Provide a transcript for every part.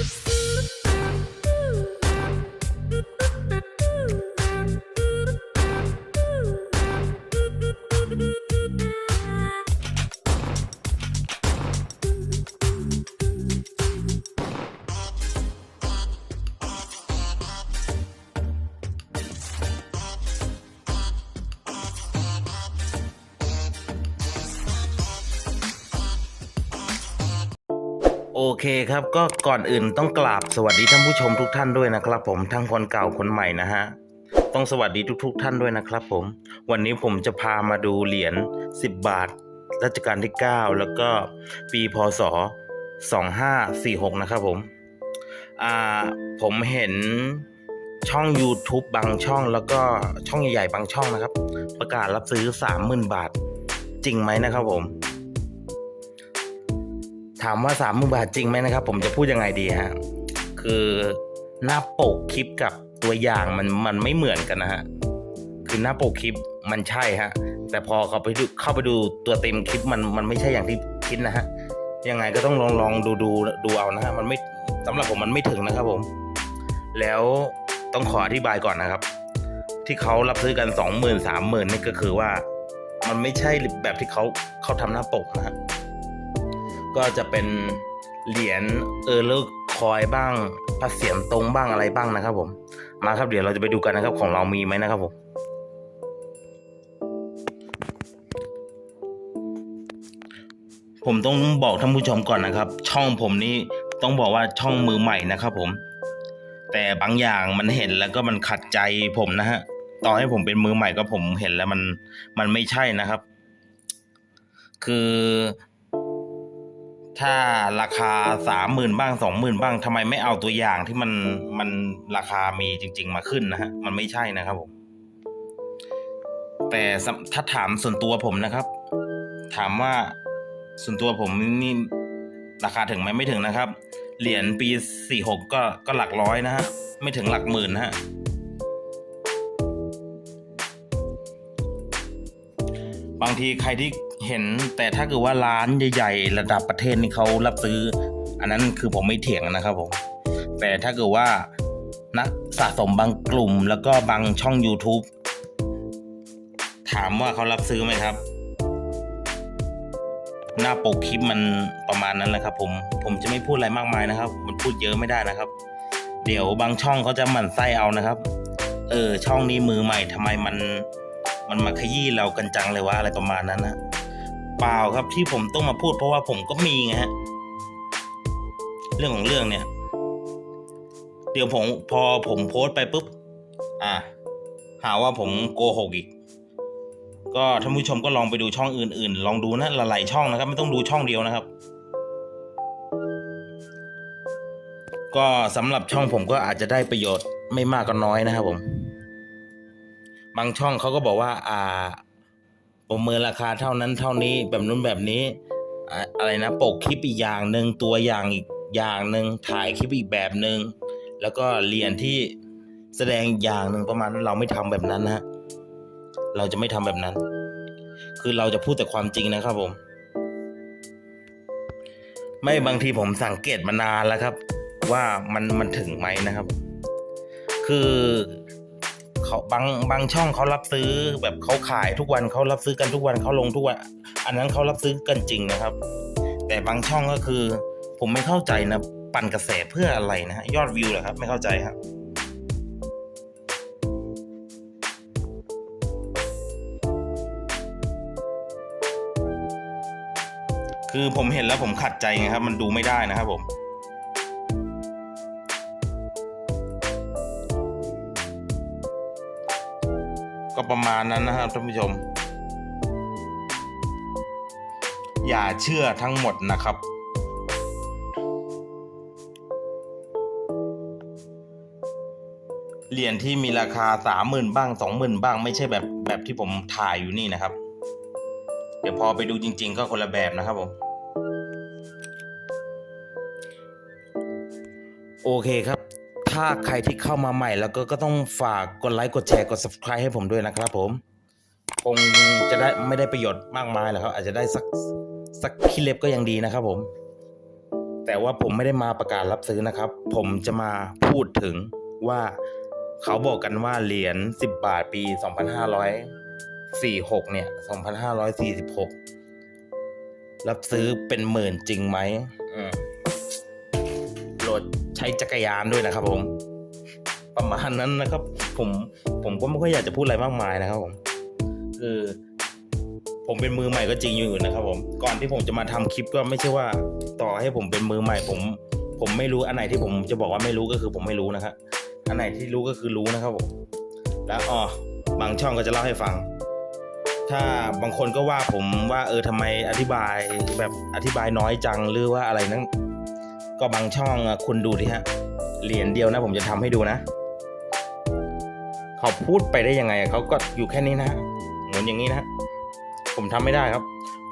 Bye. โอเคครับก็ก่อนอื่นต้องกราบสวัสดีท่านผู้ชมทุกท่านด้วยนะครับผมทั้งคนเก่าคนใหม่นะฮะต้องสวัสดีทุกๆท่านด้วยนะครับผม วันนี้ผมจะพามาดูเหรียญ 10 บาทรัชกาลที่ 9 แล้วก็ปีพศ 2546 นะครับผมอ่าผมเห็นช่อง YouTube บางช่องแล้วก็ช่องใหญ่ๆบางช่องนะครับ ประกาศรับซื้อ 30,000 บาทจริงไหมนะครับผม ถามว่าสามหมื่นบาทจริงไหมนะครับ ผมจะพูดยังไงดีฮะคือหน้าปกคลิปกับตัวอย่างมันมันไม่เหมือนกันนะฮะคือหน้าปกคลิปมันใช่ฮะ แต่พอเขาไปดูเข้าไปดูตัวเต็มคลิปมันมันไม่ใช่อย่างที่คิดนะฮะยังไงก็ต้องลองลองดูดูดูเอานะฮะมันไม่สำหรับผมมันไม่ถึงนะครับผม แล้วต้องขออธิบายก่อนนะครับ ที่เขารับซื้อกันสองหมื่นสามหมื่นนี่ก็คือว่า มันไม่ใช่แบบที่เขาเขาทำหน้าปกนะฮะ ก็จะเป็นเหรียญเออร์เลอร์คอยบ้างพระเสียรตรงบ้างอะไรบ้างนะครับ ผม มาครับเดี๋ยวเราจะไปดูกันนะครับของเรามีไหมนะครับผมผมต้องบอกท่านผู้ชมก่อนนะครับ ช่องผมนี่ต้องบอกว่าช่องมือใหม่นะครับ ผม แต่บางอย่างมันเห็นแล้วก็มันขัดใจผมนะฮะต่อให้ผมเป็นมือใหม่ก็ผมเห็นแล้วมันมันไม่ใช่นะครับ คือ ถ้าราคาสามหมื่นบ้างสองหมื่นบ้างทำไมไม่เอาตัวอย่างที่มันมันราคามีจริง ๆ มาขึ้นนะฮะมันไม่ใช่นะครับผม แต่ถ้าถามส่วนตัวผมนะครับ ถามว่าส่วนตัวผมนี่ราคาถึงไหมไม่ถึงนะครับ เหรียญปีสี่หกก็ก็หลักร้อยนะฮะไม่ถึงหลักหมื่นนะฮะบางทีใครที่ เห็นแต่ถ้าเกิดว่าร้านใหญ่ ๆ ระดับประเทศนี่เขารับซื้อ อันนั้นคือผมไม่เถียงนะครับผม แต่ถ้าเกิดว่านักสะสมบางกลุ่ม แล้วก็บางช่อง YouTube ถามว่าเขารับซื้อไหมครับ หน้าปกคลิปมันประมาณนั้นแหละครับ ผมผมจะไม่พูดอะไรมากมายนะครับ มันพูดเยอะไม่ได้นะครับ เดี๋ยวบางช่องเขาจะหมั่นไส้เอานะครับ เออช่องนี้มือใหม่ทำไมมัน มันมาขยี้เรากันจังเลยว่าอะไรประมาณนั้นนะ เปล่าครับที่ผมต้องมาพูดเพราะว่าผมก็มีไงฮะเรื่องของเรื่องเนี่ย เดี๋ยวผมพอผมโพสต์ไปปุ๊บ อะหาว่าผมโกหกอีก ก็ท่านผู้ชมก็ลองไปดูช่องอื่น ๆ ลองดูนะหลายๆช่องนะครับ ไม่ต้องดูช่องเดียวนะครับ ก็สำหรับช่องผมก็อาจจะได้ประโยชน์ไม่มากก็น้อยนะครับผม บางช่องเขาก็บอกว่า อ่า ประเมินราคาเท่านั้นเท่านี้แบบนู้นแบบนี้อ่าอะไรนะปกคลิปอีกอย่างหนึ่งตัวอย่างอีกอย่างหนึ่งถ่ายคลิปอีกแบบหนึ่งแล้วก็เรียนที่แสดงอีกอย่างหนึ่งประมาณนั้นเราไม่ทำแบบนั้นนะฮะเราจะไม่ทำแบบนั้น คือเราจะพูดแต่ความจริงนะครับผม ไม่บางทีผมสังเกตมานานแล้วครับ ว่ามันมันถึงไหมนะครับ คือ เขาบางบางช่องเขารับซื้อแบบเขาขายทุกวันเขารับซื้อกันทุกวันเขาลงทุกวัน อันนั้นเขารับซื้อกันจริงนะครับ แต่บางช่องก็คือ ผมไม่เข้าใจนะปั่นกระแสเพื่ออะไรนะฮะยอดวิวเหรอครับ ไม่เข้าใจครับคือผมเห็นแล้วผมขัดใจไงครับ มันดูไม่ได้นะครับผม ประมาณนั้นนะครับท่านผู้ชม อย่าเชื่อทั้งหมดนะครับ เหรียญที่มีราคาสามหมื่นบ้างสองหมื่นบ้างไม่ใช่แบบแบบที่ผมถ่ายอยู่นี่นะครับ เดี๋ยวพอไปดูจริง ๆ ก็คนละแบบนะครับผมโอเคครับ ถ้าใครที่เข้ามาใหม่แล้วก็ก็ต้องฝากกดไลค์กดแชร์กด subscribe ให้ผมด้วยนะครับผม คงจะได้ไม่ได้ประโยชน์มากมายหรอกครับ อาจจะได้สักสักคิดเล็บก็ยังดีนะครับผม แต่ว่าผมไม่ได้มาประกาศรับซื้อนะครับ ผมจะมาพูดถึงว่าเขาบอกกันว่าเหรียญ10 บาทปี 2546 เนี่ย 2546 รับซื้อเป็นหมื่นจริงไหมโปรด ช้จักรยานด้วยนะครับผม ประมาณนั้นนะครับ ผมผมก็ไม่ค่อยอยากจะพูดอะไรมากมายนะครับผมคือผมเป็นมือใหม่ก็จริงอยู่นะครับ ผม ก่อนที่ผมจะมาทำคลิปก็ไม่ใช่ว่า ต่อให้ผมเป็นมือใหม่ ผม ผมไม่รู้อันไหนที่ผมจะบอกว่าไม่รู้ก็คือผมไม่รู้นะครับอันไหนที่รู้ก็คือรู้นะครับผมแล้วอ๋อบางช่องก็จะเล่าให้ฟัง ถ้าบางคนก็ว่าผมว่าเออทำไมอธิบายแบบอธิบายน้อยจังหรือว่าอะไรนั้น ก็บางช่องคุณดูดิฮะเหรียญเดียวนะผมจะทำให้ดูนะเขาพูดไปได้ยังไงเขาก็อยู่แค่นี้นะฮะหมุนอย่างนี้นะผมทำไม่ได้ครับ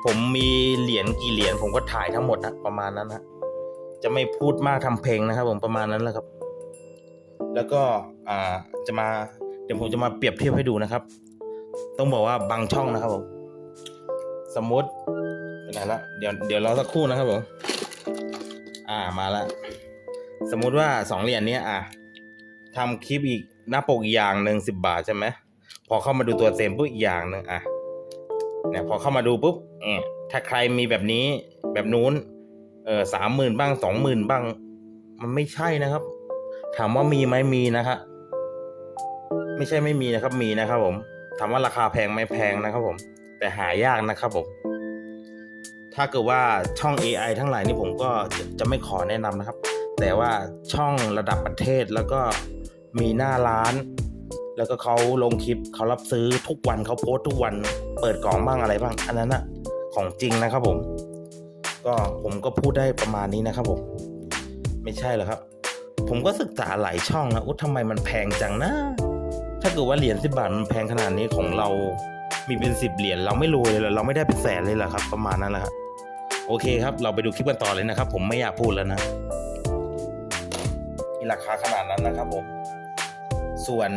ผมมีเหรียญกี่เหรียญผมก็ถ่ายทั้งหมดนะประมาณนั้นนะจะไม่พูดมากทำเพลงนะครับ ผมประมาณนั้นแหละครับ แล้วก็อ่าจะมาเดี๋ยวผมจะมาเปรียบเทียบให้ดูนะครับ ต้องบอกว่าบางช่องนะครับผมสมมติเป็นไหนละเดี๋ยวเดี๋ยวรอสักครู่นะครับผม อ่ามาละสมมุติว่าสองเหรียญเนี้ยอะทำคลิปอีกหน้าปกอีกอย่างหนึ่งสิบบาทใช่ไหมพอเข้ามาดูตัวเต็มปุ๊บอีกอย่างหนึ่งอะเนี่ยพอเข้ามาดูปุ๊บเนี่ถ้าใครมีแบบนี้แบบนู้น เออสามหมื่นบ้างสองหมื่นบ้าง มันไม่ใช่นะครับ ถามว่ามีไหมมีนะครับไม่ใช่ไม่มีนะครับมีนะครับผมถามว่าราคาแพงไหมแพงนะครับผม แต่หายากนะครับผม ถ้าเกิดว่าช่อง AI ทั้งหลายนี่ผมก็จะจะไม่ขอแนะนำนะครับ แต่ว่าช่องระดับประเทศแล้วก็มีหน้าร้าน แล้วก็เขาลงคลิปเขารับซื้อทุกวันเขาโพสต์ทุกวันเปิดกล่องบ้างอะไรบ้าง อันนั้นอะของจริงนะครับผม ก็ผมก็พูดได้ประมาณนี้นะครับผม ไม่ใช่หรอครับ ผมก็ศึกษาหลายช่องนะอุ๊ยทำไมมันแพงจังนะ ถ้าเกิดว่าเหรียญสิบบาทมันแพงขนาดนี้ของเรามีเป็นสิบเหรียญเราไม่รวยเลยเรอเราไม่ได้เป็นแสนเลยเหรอครับ ประมาณนั้นแหละครับ โอเคครับ เราไปดูคลิปกันต่อเลยนะครับ ผมไม่อยากพูดแล้วนะมีราคาขนาดนั้นนะครับผม ส่วน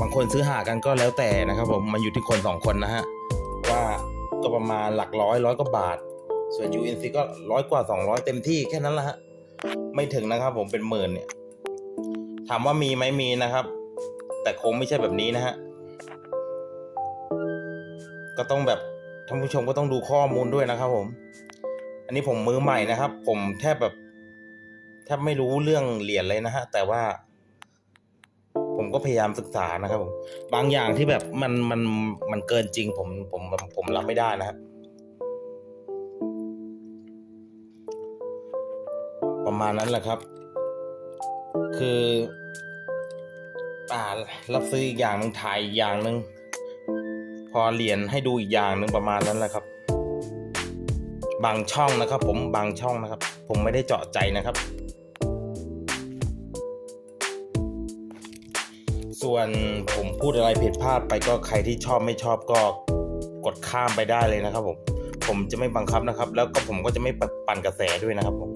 บางคนซื้อหากันก็แล้วแต่นะครับ ผมมันอยู่ที่คนสองคนนะฮะว่าก็ประมาณหลักร้อยร้อยกว่าบาท ส่วน UNC ก็ร้อยกว่าสองร้อยเต็มที่แค่นั้นละฮะไม่ถึงนะครับ ผมเป็นหมื่นเนี่ยถามว่ามีไหมมีนะครับ แต่คงไม่ใช่แบบนี้นะฮะก็ต้องแบบ ท่านผู้ชมก็ต้องดูข้อมูลด้วยนะครับ ผม อันนี้ผมมือใหม่นะครับ ผมแทบแบบแทบไม่รู้เรื่องเหรียญเลยนะฮะ แต่ว่า ผมก็พยายามศึกษานะครับ ผม บางอย่างที่แบบมันมันมันเกินจริง ผมผมผมรับไม่ได้นะฮะประมาณนั้นแหละครับ คืออ่ารับซื้ออีกอย่างหนึ่งถ่ายอีกอย่างหนึ่ง พอเหรียญให้ดูอีกอย่างหนึ่งประมาณนั้นแหละครับ บางช่องนะครับ ผมบางช่องนะครับ ผมไม่ได้เจาะใจนะครับ ส่วนผมพูดอะไรผิดพลาดไปก็ใครที่ชอบไม่ชอบก็กดข้ามไปได้เลยนะครับผมผมจะไม่บังคับนะครับ แล้วก็ผมก็จะไม่ปั่นกระแสด้วยนะครับผม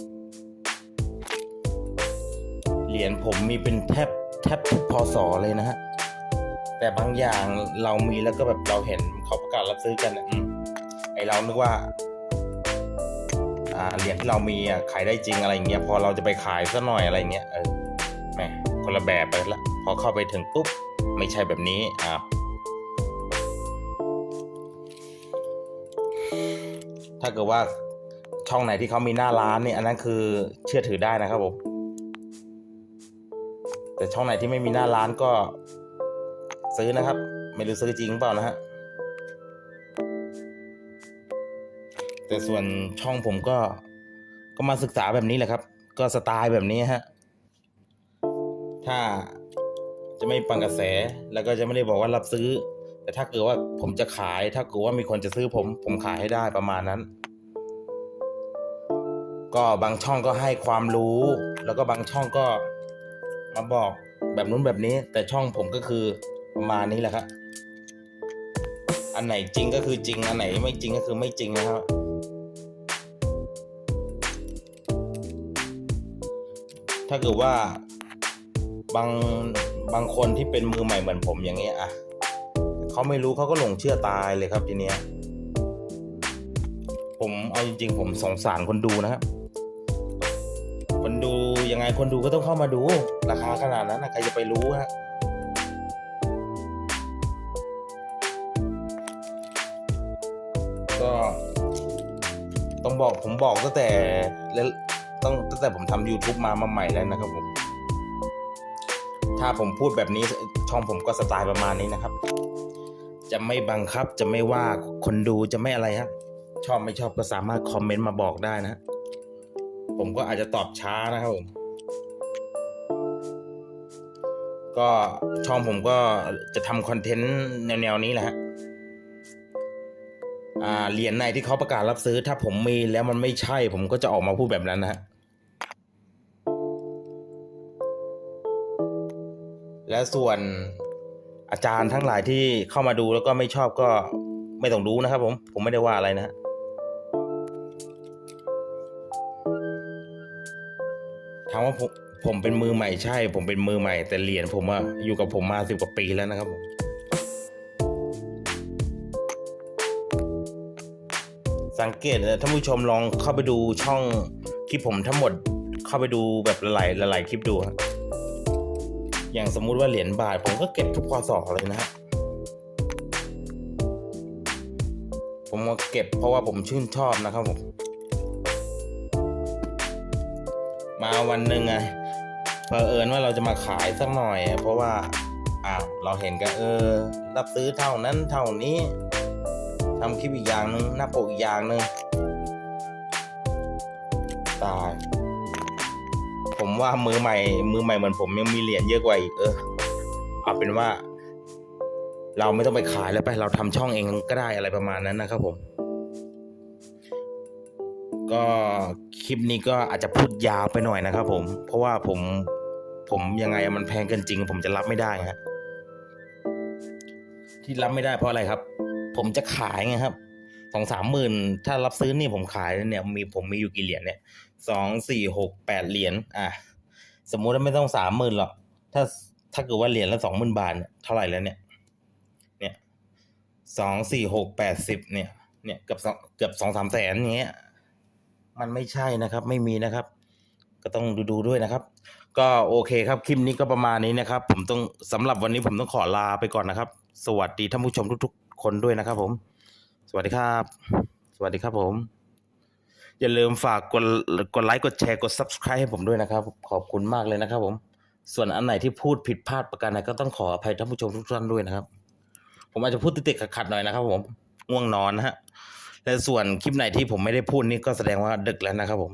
เหรียญผมมีเป็นแทบแทบทุกพศเลยนะฮะ แต่บางอย่างเรามีแล้วก็แบบเราเห็นเขาประกาศรับซื้อกันอะอืมไอเรานึกว่าอ่าเหรียญที่เรามีอะขายได้จริงอะไรอย่างเงี้ยพอเราจะไปขายซะหน่อยอะไรเงี้ยเออแหมคนละแบบไปละพอเข้าไปถึงปุ๊บไม่ใช่แบบนี้อ้าวถ้าเกิดว่าช่องไหนที่เขามีหน้าร้านเนี่ยอันนั้นคือเชื่อถือได้นะครับผมแต่ช่องไหนที่ไม่มีหน้าร้านก็ ซื้อนะครับ ไม่รู้ซื้อจริงเปล่านะฮะแต่ส่วนช่องผมก็ก็มาศึกษาแบบนี้แหละครับ ก็สไตล์แบบนี้ฮะถ้าจะไม่ปังกระแสแล้วก็จะไม่ได้บอกว่ารับซื้อ แต่ถ้าเกิดว่าผมจะขาย ถ้าเกิดว่ามีคนจะซื้อผม ผมขายให้ได้ประมาณนั้น ก็บางช่องก็ให้ความรู้ แล้วก็บางช่องก็มาบอกแบบนู้นแบบนี้ แต่ช่องผมก็คือ ประมาณนี้แหละครับ อันไหนจริงก็คือจริง อันไหนไม่จริงก็คือไม่จริงนะครับ ถ้าเกิดว่าบางบางคนที่เป็นมือใหม่เหมือนผมอย่างเงี้ยอะเขาไม่รู้เขาก็หลงเชื่อตายเลยครับทีเนี้ย ผมเอาจริง ๆ ผมสงสารคนดูนะครับคนดูยังไงคนดูก็ต้องเข้ามาดู ราคาขนาดนั้นนะใครจะไปรู้ฮะ ต้องบอกผมบอกตั้งแต่แล้วต้องตั้งแต่ผมทำ YouTube มามาใหม่แล้วนะครับผม ถ้าผมพูดแบบนี้ช่องผมก็สไตล์ประมาณนี้นะครับ จะไม่บังคับจะไม่ว่าคนดูจะไม่อะไรฮะชอบไม่ชอบก็สามารถคอมเมนต์มาบอกได้นะ ผมก็อาจจะตอบช้านะครับผม ก็ช่องผมก็จะทำคอนเทนต์แนวๆนี้แหละฮะ เหรียญไหนที่เขาประกาศรับซื้อ ถ้าผมมีแล้วมันไม่ใช่ ผมก็จะออกมาพูดแบบนั้นนะฮะและส่วนอาจารย์ทั้งหลายที่เข้ามาดูแล้วก็ไม่ชอบก็ไม่ต้องดูนะครับ ผมผมไม่ได้ว่าอะไรนะฮะถามว่าผมผมเป็นมือใหม่ใช่ ผมเป็นมือใหม่แต่เหรียญผมอะอยู่กับผมมาสิบกว่าปีแล้วนะครับผม สังเกตนะท่านผู้ชมลองเข้าไปดูช่องคลิปผมทั้งหมดเข้าไปดูแบบหลายหลายคลิปดูอย่างสมมุติว่าเหรียญบาท ผมก็เก็บทุกพศเลยนะฮะผมก็เก็บเพราะว่าผมชื่นชอบนะครับผมมาวันหนึ่งไงเผอิญว่าเราจะมาขายสักหน่อย เพราะว่าอ้าวเราเห็นกันเออ รับซื้อเท่านั้นเท่านี้ ทำคลิปอีกอย่างหนึ่งหน้าปกอีกอย่างหนึ่งตาย ผมว่ามือใหม่ มือใหม่เหมือนผมยังมีเหรียญเยอะกว่าอีกเออเอาเป็นว่า เราไม่ต้องไปขายแล้วไปเราทำช่องเองก็ได้อะไรประมาณนั้นนะครับผม ก็คลิปนี้ก็อาจจะพูดยาวไปหน่อยนะครับผม เพราะว่าผมผมยังไงมันแพงเกินจริง ผมจะรับไม่ได้ฮะที่รับไม่ได้เพราะอะไรครับ ผมจะขายไงครับสองสามหมื่นถ้ารับซื้อนี่ผมขายเนี่ยมีผมมีอยู่กี่เหรียญเนี่ยสองสี่หกแปดเหรียญอะสมมุติว่าไม่ต้องสามหมื่นหรอกถ้าถ้าเกิดว่าเหรียญละสองหมื่นบาทเนี่ยเท่าไหร่แล้วเนี่ย เนี่ยสองสี่หกแปดสิบเนี่ย เนี่ยเกือบสองเกือบสองสามแสนอย่างเงี้ย มันไม่ใช่นะครับ ไม่มีนะครับ ก็ต้องดูดูด้วยนะครับ ก็โอเคครับคลิปนี้ก็ประมาณนี้นะครับ ผมต้องสำหรับวันนี้ผมต้องขอลาไปก่อนนะครับ สวัสดีท่านผู้ชมทุกๆ คนด้วยนะครับผม สวัสดีครับ สวัสดีครับผม อย่าลืมฝากกดกดไลค์กดแชร์กด subscribe ให้ผมด้วยนะครับ ขอบคุณมากเลยนะครับผม ส่วนอันไหนที่พูดผิดพลาดประการใดก็ต้องขออภัยท่านผู้ชมทุกท่านด้วยนะครับ ผมอาจจะพูดติดๆขัดๆหน่อยนะครับผมง่วงนอนนะฮะและส่วนคลิปไหนที่ผมไม่ได้พูดนี่ก็แสดงว่าดึกแล้วนะครับผม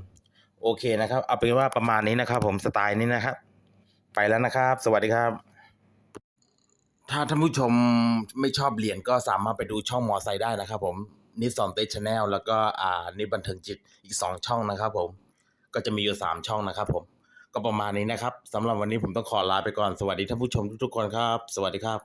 โอเคนะครับ เอาเป็นว่าประมาณนี้นะครับผมสไตล์นี้นะครับ ไปแล้วนะครับ สวัสดีครับ ถ้าท่านผู้ชมไม่ชอบเหรียญก็สามารถไปดูช่องมอไซค์ได้นะครับผมนิสสอนเตชแนลแล้วก็อ่านิบันเทิงจิตอีกสองช่องนะครับผม ก็จะมีอยู่สามช่องนะครับผม ก็ประมาณนี้นะครับสำหรับวันนี้ผมต้องขอลาไปก่อนสวัสดีท่านผู้ชมทุกๆคนครับ สวัสดีครับ